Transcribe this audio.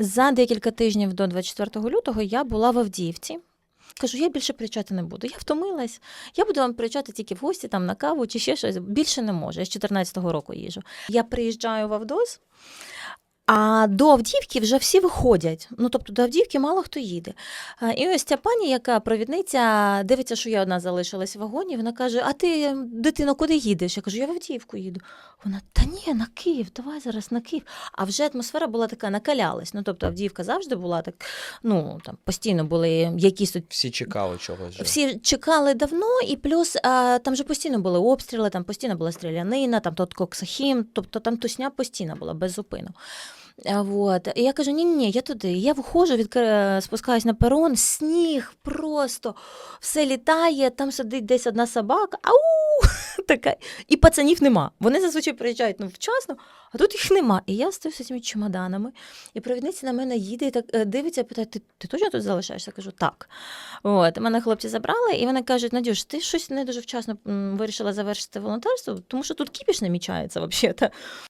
за декілька тижнів до 24 лютого я була в Авдіївці. Кажу, я більше приїжджати не буду. Я втомилась. Я буду вам приїжджати тільки в гості, там на каву чи ще щось. Більше не можу. Я з 14-го року їжу. Я приїжджаю в Авдос. А до Авдіївки вже всі виходять. Ну тобто до Авдіївки мало хто їде. І ось ця пані, яка провідниця, дивиться, що я одна залишилась в вагоні. Вона каже: А ти, дитино, куди їдеш? Я кажу, я в Авдіївку їду. Вона та ні, на Київ, давай зараз на Київ. А вже атмосфера була така накалялась. Ну тобто Авдіївка завжди була так. Ну там постійно були якісь тут Всі чекали чогось. же. всі чекали давно, і плюс а, там же постійно були обстріли, там постійно була стрілянина, там тот Коксахім, тобто там тусня постійно була без зупину. Вот. І я кажу: ні, ні, я туди. Я виходжу, відкр... спускаюсь на перон, сніг просто все літає, там сидить десь одна собака, ау! така. І пацанів нема. Вони зазвичай приїжджають ну, вчасно, а тут їх нема. І я стою з цими чемоданами, і провідниця на мене їде і так е, дивиться, питає: ти, ти точно тут залишаєшся? Я кажу, так. От, мене хлопці забрали, і вони кажуть: Надюш, ти щось не дуже вчасно вирішила завершити волонтерство, тому що тут кіпіш намічається взагалі.